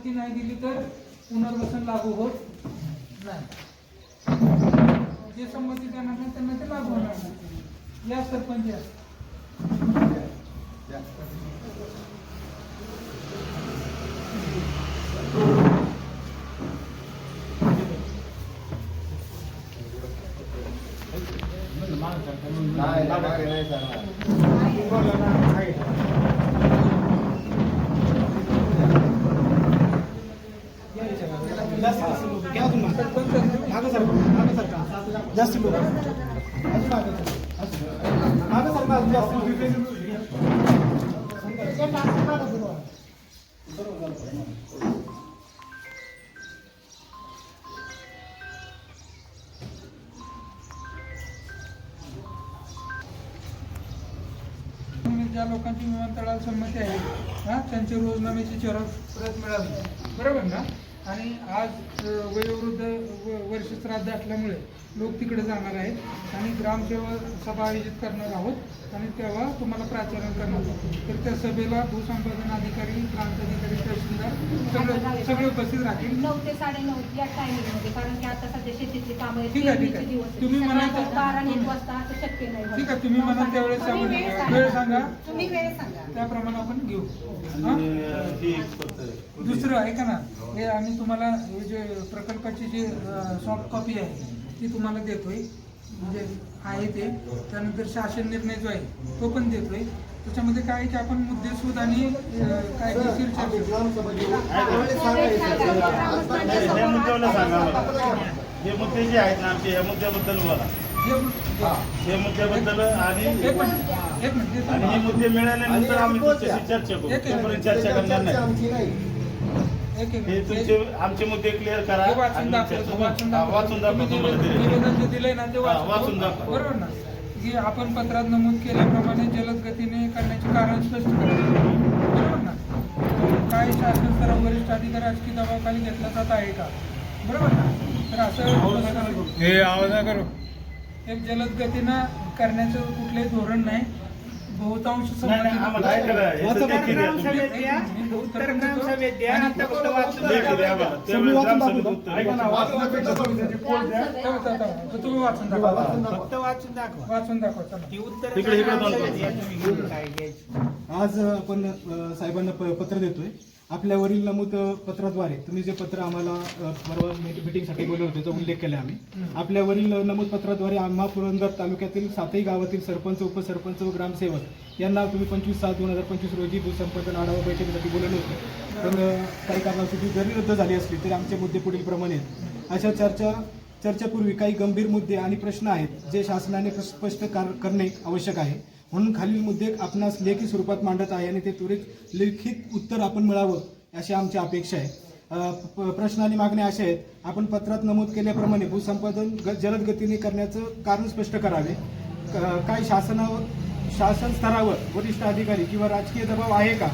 संमती नाही दिली तर पुनर्वसन लागू होत नाही. जे संमती देणार नाही त्यांना ते लागू होणार नाही. या सरपंच या. नाही नाही, नाही जास्त लोक अजून मागं सर. अजून. मागं सर, मागं जास्त लोक ज्या लोकांची विमानतळाला संमती आहे हा त्यांचे रोजनाम्याची चरण परत मिळावी बरोबर ना? आणि आज वयोवृद्ध व- वर्ष श्राद्ध असल्यामुळे लोक तिकडे जाणार आहेत. आणि ग्रामसेवा सभा आयोजित करणार आहोत. आणि तेव्हा तुम्हाला प्राचारण करणार आहोत. तर त्या सभेला भूसंपादन अधिकारी प्रांताधिकारी तहसीलदार सगळे सगळे उपस्थित राहतील. नऊ ते साडेनऊ या टायमिंगमध्ये कारण की आता सध्या शेतीतली कामं ठीक आहे, ठीक आहे. तुम्ही म्हणाल- बारा एक वाजता असं शक्य नाही ठीक आहे तुम्ही म्हणाल त्यावेळेस वेळ सांगा. तुम्ही वेळ सांगा. त्याप्रमाणे आपण घेऊ. हा? दुसरं ऐका ना. हे आम्ही तुम्हाला हे जे प्रकल्पाची जी सॉफ्ट कॉपी आहे ती तुम्हाला देतोय. म्हणजे आहे ते. त्यानंतर शासन निर्णय जो आहे तो पण देतोय. त्याच्यामध्ये काय आहे की आपण मुद्देसूद आणि चर्चा हे. हे मुद्दे जे आहेत ना आमचे या मुद्द्याबद्दल बोला. हे- हे. मुद्द्याबद्दल आणि हे मुद्दे मिळाल्यानंतर आम्ही चर्चा करू. चर्चा करणार नाही. हे. तुमचे आमचे मुद्दे क्लिअर करा वाचून वाचून करू. हा, दाखवा वाचून दाखवा तुम्ही तुम्हाला जे दिलेलं. निवेदन जे दिलंय ना ते हा, वाचून वाचून दाखवा. बरोबर ना की आपण पत्रात नमूद केल्याप्रमाणे जलद गतीने करण्याचे कारण स्पष्ट करायचे बरोबर ना काय शासन स्तरावर वरिष्ठ अधिकारी राजकीय दबावाखाली घेतला जात आहे का बरोबर ना तर असं हे आवाज करू एक जलद गतीनं करण्याचं कुठलंही धोरण नाही बहुतांश नाही नाही आम्हाला काय तुम्ही. उत्तर ग्रामसभेत द्या. आता फक्त वाचून ग्रामसभेत. उत्तर ऐका ना, द्या. तुम्ही वाचून दाखवा. वाचून दाखवा. फक्त वाचून दाखवा. वाचून दाखवा चला. ती उत्तर इकडे- इकडे दोन या तुम्ही घेऊन काय घ्यायची. आज आपण अ, साहेबांना प- पत्र देतोय. आपल्यावरील नमूद पत्राद्वारे तुम्ही जे पत्र आम्हाला परवा मीट- मीटिंगसाठी बोलवलं होते त्याचा उल्लेख केला आम्ही. आपल्यावरील नमूद पत्राद्वारे आम्हा पुरंदर तालुक्यातील सातही गावातील सरपंच उपसरपंच व ग्रामसेवक यांना तुम्ही पंचवीस सात दोन हजार पंचवीस रोजी भूसंपादन आढावा बैठकीसाठी बोलवलं होतं. पण काही कारणासाठी जरी रद्द झाली असली तरी आमचे मुद्दे पुढील प्रमाणे आहेत. अशा चर्चा चर्चेपूर्वी काही गंभीर मुद्दे आणि प्रश्न आहेत जे शासनाने स्पष्ट कार- करणे आवश्यक आहे. म्हणून खालील मुद्दे आपणास लेखी स्वरूपात मांडत आहे आणि ते त्वरित लिखित उत्तर आपण मिळावं अशी आमची अपेक्षा आहे. प- प्रश्न आणि मागण्या अशा आहेत. आपण पत्रात नमूद केल्याप्रमाणे भूसंपादन ग- जलद गतीने करण्याचं कारण स्पष्ट करावे. क- काय शासनावर शासन स्तरावर वरिष्ठ अधिकारी किंवा राजकीय दबाव आहे का?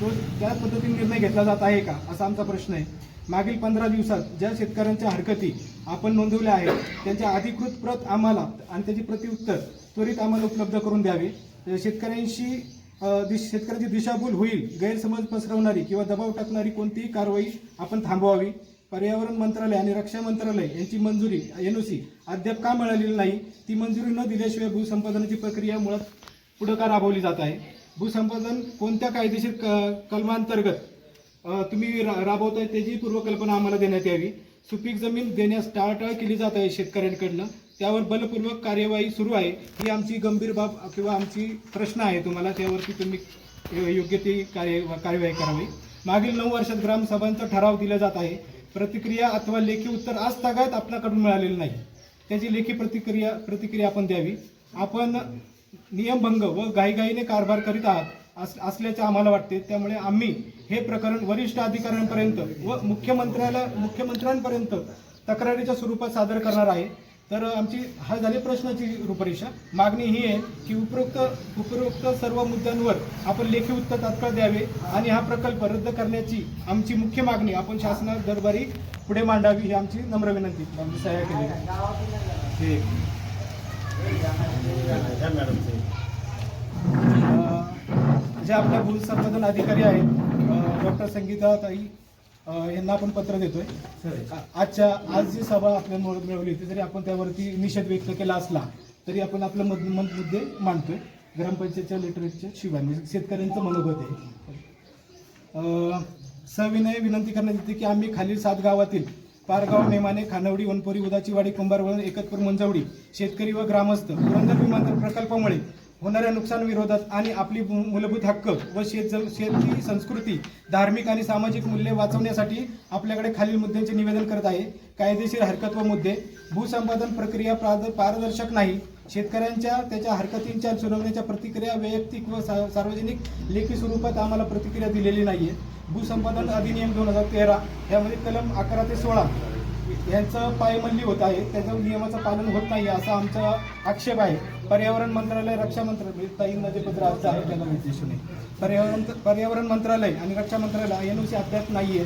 तो त्या पद्धतीने निर्णय घेतला जात आहे का? असा आमचा प्रश्न आहे. मागील पंधरा दिवसात ज्या शेतकऱ्यांच्या हरकती आपण नोंदवल्या आहेत त्यांच्या अधिकृत प्रत आम्हाला आणि त्याची प्रतिउत्तर त्वरित आम्हाला उपलब्ध करून द्यावे. शेतकऱ्यांशी दिश- शेतकऱ्यांची दिशाभूल होईल गैरसमज पसरवणारी किंवा दबाव टाकणारी कोणतीही कारवाई आपण थांबवावी. पर्यावरण मंत्रालय आणि रक्षा मंत्रालय यांची मंजुरी एन ओ सी अद्याप का मिळालेली नाही ती मंजुरी न दिल्याशिवाय भूसंपादनाची प्रक्रिया मुळात पुढं का राबवली जात आहे? भूसंपादन कोणत्या कायदेशीर क- कलमांतर्गत तुम्ही रा- राबवताय त्याची पूर्वकल्पना आम्हाला देण्यात यावी. सुपीक जमीन देण्यास टाळाटाळ केली जात आहे शेतकऱ्यांकडनं. त्यावर बलपूर्वक कार्यवाही सुरू आहे. ही आमची गंभीर बाब किंवा आमची प्रश्न आहे तुम्हाला. त्यावरती तुम्ही योग्य ती कार्य कार्यवाही करावी. मागील नऊ वर्षात ग्रामसभांचा ठराव दिला जात आहे. प्रतिक्रिया अथवा लेखी उत्तर आज तागायत आपल्याकडून मिळालेलं नाही. त्याची लेखी प्रतिक्रिया प्रतिक्रिया आपण द्यावी. आपण नियमभंग व घाईघाईने कारभार करीत आहात. अस असल्याचे आम्हाला वाटते. त्यामुळे आम्ही हे प्रकरण वरिष्ठ अधिकाऱ्यांपर्यंत व मुख्यमंत्र्याला मुख्यमंत्र्यांपर्यंत तक्रारीच्या स्वरूपात सादर करणार आहे. तर आमची हा झाली प्रश्नाची रूपरेषा. मागणी ही आहे की उपरोक्त उपरोक्त सर्व मुद्द्यांवर आपण लेखी उत्तर तात्काळ द्यावे आणि हा प्रकल्प रद्द करण्याची आमची मुख्य मागणी. आपण शासना दरबारी पुढे मांडावी ही आमची नम्र विनंती. आमची सह्या केली ठीक. जे आपल्या भूसंपादन अधिकारी आहेत डॉक्टर संगीता ताई यांना आपण पत्र देतोय. आजच्या आज जी सभा आपल्या मुळे मिळवली होती जरी आपण त्यावरती निषेध व्यक्त केला असला तरी आपण आपले मत मत- मुद्दे मांडतोय. ग्रामपंचायतच्या लेटरेटच्या शिवाय म्हणजे शेतकऱ्यांचं मनोगत आहे. सविनय विनंती करण्यात येते की आम्ही खालील सात गावातील पारगाव नेमाने खानवडी वनपुरी उदाचीवाडी कुंभारवळण एकतपूर मंजवडी शेतकरी व ग्रामस्थ पुरंदर विमानतळ प्रकल्पामुळे होणाऱ्या नुकसान विरोधात आणि आपली मूलभूत हक्क व शेत शेती संस्कृती धार्मिक आणि सामाजिक मूल्ये वाचवण्यासाठी आपल्याकडे खालील मुद्द्यांचे निवेदन करत आहे. कायदेशीर हरकत व मुद्दे. भूसंपादन प्रक्रिया प्राद- पारदर्शक नाही. शेतकऱ्यांच्या त्याच्या हरकतींच्या सुनावण्याच्या प्रतिक्रिया वैयक्तिक व सा- सार्वजनिक लेखी स्वरूपात आम्हाला प्रतिक्रिया दिलेली नाही आहे भूसंपादन अधिनियम दोन हजार तेरा यामध्ये कलम अकरा ते सोळा यांचं पायमल्ली होत आहे त्याचं नियमाचं पालन होत नाही असा आमचा आक्षेप आहे. पर्यावरण मंत्रालय रक्षा मंत्रालय म्हणजे ताईंमध्ये पत्र आज आहे त्याला उद्देश नाही पर्यावरण पर्यावरण मंत्रालय आणि रक्षा मंत्रालय एन सी अद्याप आहे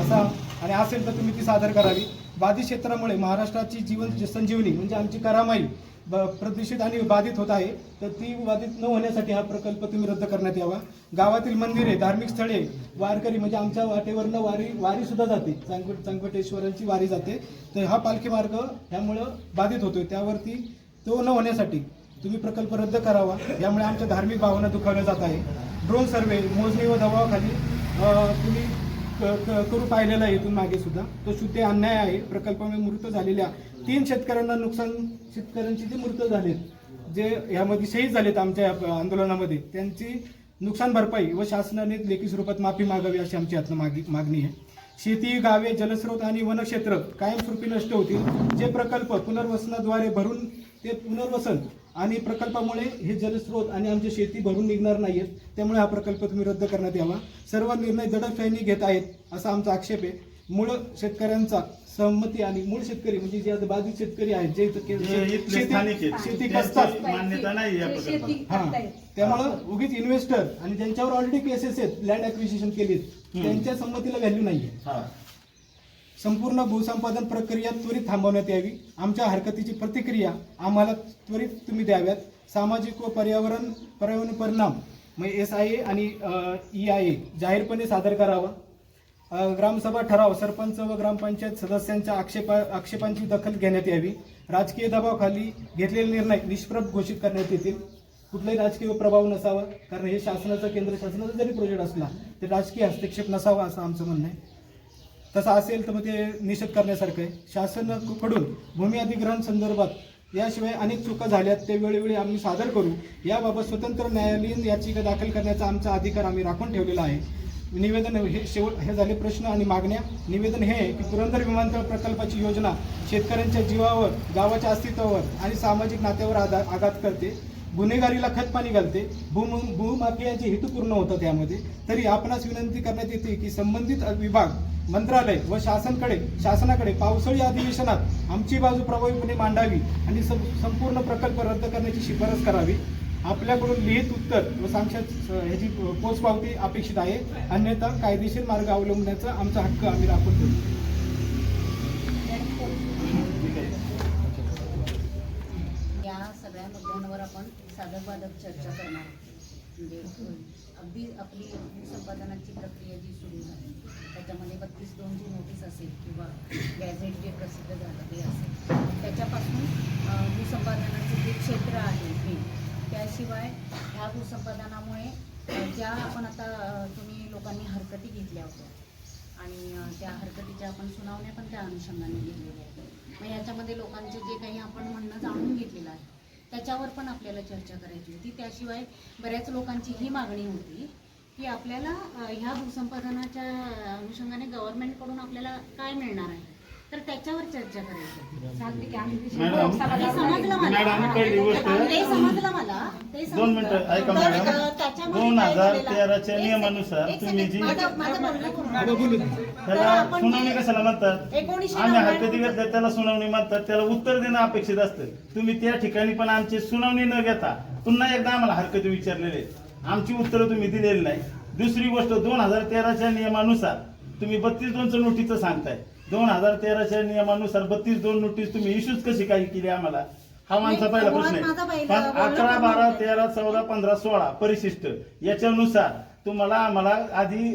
असा आणि असेल तर तुम्ही ती सादर करावी. बाधित क्षेत्रामुळे महाराष्ट्राची जीवन संजीवनी म्हणजे आमची करामाई प्रदूषित आणि बाधित होत आहे तर ती बाधित न होण्यासाठी हा प्रकल्प तुम्ही रद्द करण्यात यावा. गावातील मंदिरे धार्मिक स्थळे वारकरी म्हणजे आमच्या वाटेवरनं वारी वारी सुद्धा जाते. चांगवट चांगवटेश्वरांची वारी जाते. तर हा पालखी मार्ग ह्यामुळं बाधित होतोय. त्यावरती तो न होण्यासाठी तुम्ही प्रकल्प रद्द करावा. यामुळे आमच्या धार्मिक भावना दुखावल्या जात आहे. ड्रोन सर्वे मोजणी व दबावाखाली तुम्ही क- क- करू पाहिलेला आहे इथून मागे सुद्धा. तो शुद्ध अन्याय आहे. प्रकल्पामुळे मृत झालेल्या तीन शेतकऱ्यांना नुकसान शेतकऱ्यांची जे मृत झालेत जे यामध्ये शहीद झालेत आमच्या या आंदोलनामध्ये त्यांची नुकसान भरपाई व शासनाने लेखी स्वरूपात माफी मागावी अशी आमची यातनं मागणी आहे. शेती गावे जलस्रोत आणि वनक्षेत्र कायमस्वरूपी नष्ट होतील. जे प्रकल्प पुनर्वसनाद्वारे भरून ते पुनर्वसन आणि प्रकल्पामुळे हे जलस्रोत आणि आमची शेती भरून निघणार नाही आहेत त्यामुळे हा प्रकल्प तुम्ही रद्द करण्यात यावा. सर्व निर्णय दडपशाहीने घेत आहेत असा आमचा आक्षेप आहे. मूळ शेतकऱ्यांचा सहमती आणि मूळ शेतकरी म्हणजे जे आता बाधित शेतकरी आहेत जे इथं के- जे इथले स्थानिक शेती आहेत शेती त्यांची कसतात मान्यता नाही या शेती प्रकल्पाला. हा. करतायत. त्यामुळं उगीच इन्व्हेस्टर आणि ज्यांच्यावर ऑलरेडी केसेस आहेत लँड ऍक्विजिशन केलीत हम्म. त्यांच्या संमतीला व्हॅल्यू नाहीये. हा. संपूर्ण भूसंपादन प्रक्रिया त्वरित थांबवण्यात यावी. आमच्या हरकतीची प्रतिक्रिया आम्हाला त्वरित तुम्ही द्याव्यात. सामाजिक व पर्यावरण पर्यावरण परिणाम म्हणजे एस आय ए आणि ई आय ए जाहीरपणे सादर करावा. ग्रामसभा ठराव सरपंच व ग्रामपंचायत सदस्यांच्या आक्षेपा आक्षेपांची दखल घेण्यात यावी. राजकीय दबावाखाली घेतलेले निर्णय निष्प्रभ घोषित करण्यात येतील. कुठलाही राजकीय प्रभाव नसावा कारण हे शासनाचं केंद्र शासनाचा जरी प्रोजेक्ट असला तरी राजकीय हस्तक्षेप नसावा असं आमचं म्हणणं आहे. तसं असेल तर मग ते निषेध करण्यासारखं आहे. शासनाकडून भूमी अधिग्रहण संदर्भात याशिवाय अनेक चुका झाल्यात ते वेळोवेळी आम्ही सादर करू. याबाबत स्वतंत्र न्यायालयीन याचिका दाखल करण्याचा आमचा अधिकार आम्ही राखून ठेवलेला आहे. निवेदन हे शेवट हे झाले प्रश्न आणि मागण्या. निवेदन हे आहे की पुरंदर विमानतळ प्रकल्पाची योजना शेतकऱ्यांच्या जीवावर गावाच्या अस्तित्वावर आणि सामाजिक नात्यावर आधा आघात करते. गुन्हेगारीला खतपाणी घालते. भूम भूमाफियाचे हेतू पूर्ण होतं त्यामध्ये तरी आपणास विनंती करण्यात येते की संबंधित विभाग मंत्रालय व शासनकडे शासनाकडे पावसाळी अधिवेशनात आमची बाजू प्रभावीपणे मांडावी आणि संपूर्ण प्रकल्प रद्द करण्याची शिफारस करावी. आपल्याकडून लिहित उत्तर व साक्षात ह्याची पोचपावती अपेक्षित आहे. अन्यथा कायदेशीर मार्ग अवलंबण्याचा आमचा हक्क आम्ही राखून ठेवू. या सगळ्या मुद्द्यांवर आपण साधकबाधक चर्चा करणार म्हणजे अगदी आपली भूसंपादनाची प्रक्रिया जी सुरू झाली त्याच्यामध्ये बत्तीस दोनची नोटीस असेल किंवा गॅझेट जे प्रसिद्ध झालं ते असेल त्याच्यापासून अं, जे क्षेत्र आहे हे त्याशिवाय ह्या भूसंपादनामुळे ज्या आपण आता तुम्ही लोकांनी हरकती घेतल्या होत्या आणि त्या हरकतीच्या आपण सुनावण्या पण त्या अनुषंगाने घेतलेल्या आहेत. मग याच्यामध्ये लोकांचे जे काही आपण म्हणणं जाणून घेतलेलं आहे त्याच्यावर पण आपल्याला चर्चा करायची होती. त्याशिवाय बऱ्याच लोकांची ही मागणी होती की आपल्याला ह्या भूसंपादनाच्या अनुषंगाने गव्हर्नमेंटकडून आपल्याला काय मिळणार आहे? तर त्याच्यावर चर्चा करायची होती. चालते की आम्ही विषय मॅडम, मला मॅडम, पहिली गोष्ट- ते समजलं मला ते समजलं. दोन मिनिटं ऐका तर, मॅडम अ, त्याच्यामध्ये दोन काय हजार आहे? तेराच्या एक नियमानुसार एक तुम्ही सेकंड. जी माझं- माझं बोलणं पूर्ण आता बोलू दे. तर त्याला आपण सुनावणी कशाला म्हणतात एकोणीसशे आम्ही नव्याण्णव- हरकती घेतल्या त्याला सुनावणी म्हणतात त्याला उत्तर देणं अपेक्षित असतं तुम्ही त्या ठिकाणी पण आमची सुनावणी न घेता पुन्हा एकदा आम्हाला हरकती विचारलेले. आमची उत्तरं तुम्ही दिलेली नाही दुसरी गोष्ट दोन हजार तेराच्या नियमानुसार तुम्ही बत्तीस दोनचं नोटीसचं सांगताय दोन हजार तेराच्या नियमानुसार बत्तीस दोन नोटीस तुम्ही इश्यूज कशी काय केली आम्हाला? हा माझा नाही, पहिला प्रश्न आहे. अकरा बारा. तेरा चौदा पंधरा सोळा परिशिष्ट. याच्यानुसार तुम्हाला आम्हाला आधी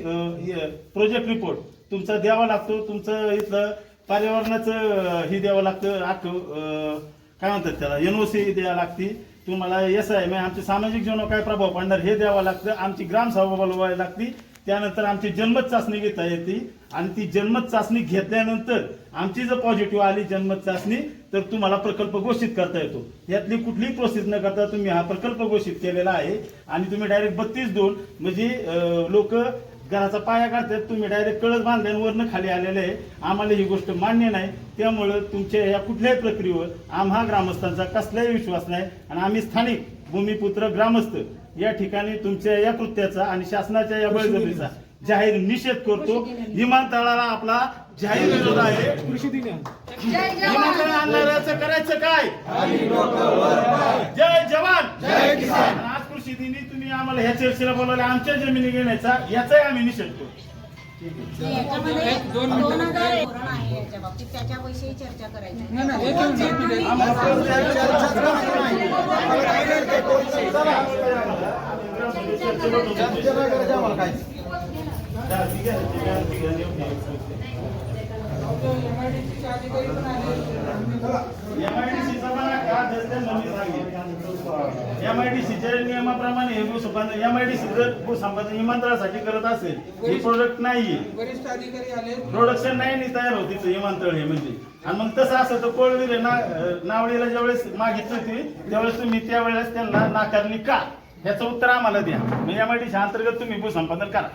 प्रोजेक्ट रिपोर्ट तुमचा द्यावा लागतो. तुमचं इथलं पर्यावरणाचं हे द्यावं लागतं. अं, काय म्हणतात त्याला? एनओसी द्यावं लागते तुम्हाला एस आहे म्हणजे आमच्या सामाजिक जीवनावर काय प्रभाव पडणार हे द्यावं लागतं. आमची ग्रामसभा बोलवायला लागती. त्यानंतर आमची जन्मत चाचणी घेता येते. आणि ती जन्मत चाचणी घेतल्यानंतर आमची जर पॉझिटिव्ह आली जन्मत चाचणी तर तुम्हाला प्रकल्प घोषित करता येतो. यातली कुठलीही प्रोसेस न करता तुम्ही हा प्रकल्प घोषित केलेला आहे. आणि तुम्ही डायरेक्ट बत्तीस दोन म्हणजे लोक घराचा पाया काढतात. तुम्ही डायरेक्ट कळस बांधल्यावरनं खाली आलेले आहे. आम्हाला ही गोष्ट मान्य नाही. त्यामुळं तुमच्या या कुठल्याही प्रक्रियेवर आम्हा ग्रामस्थांचा कसलाही विश्वास नाही. आणि आम्ही स्थानिक भूमिपुत्र ग्रामस्थ या ठिकाणी तुमच्या या कृत्याचा आणि शासनाच्या या बळजबरीचा जाहीर निषेध करतो. विमानतळाला आपला जाहीर विरोध आहे. कृषी दिन आहे. विमानतळ आणणाऱ्याचं करायचं काय? जय जवान. जय किसान. आज कृषी दिनी तुम्ही आम्हाला ह्या चर्चेला बोलवलं. आमच्या जमिनी घेण्याचा याचाही आम्ही निषेध करतो. याच्यामध्ये एक- दोन दोन मिनिटं. हजार धोरण आहे याच्या बाबतीत. त्याच्याविषयी चर्चा करायची आहे. नाही नाही एक मिनिट, एक मिनिट. आम्हाला चर्चा नाही करायची आम्हाला काहीच. MIDC चे अधिकारी पण आले. एमआयडीसीच्या नियमाप्रमाणे हे भूसंपादन एमआयडीसी जर भूसंपादन विमानतळासाठी करत असेल हे प्रोडक्ट नाहीये वरिष्ठ अधिकारी आले. प्रोडक्शन नाही नी तयार होती ते विमानतळ हे म्हणजे. आणि मग तसं असं तर कोळवीर नावडीला ज्यावेळेस मागितलं होती त्यावेळेस तुम्ही त्यावेळेस त्यांना नाकारली का? याचं उत्तर आम्हाला द्या. म्हणजे एमआयडीसी अंतर्गत तुम्ही भूसंपादन करा.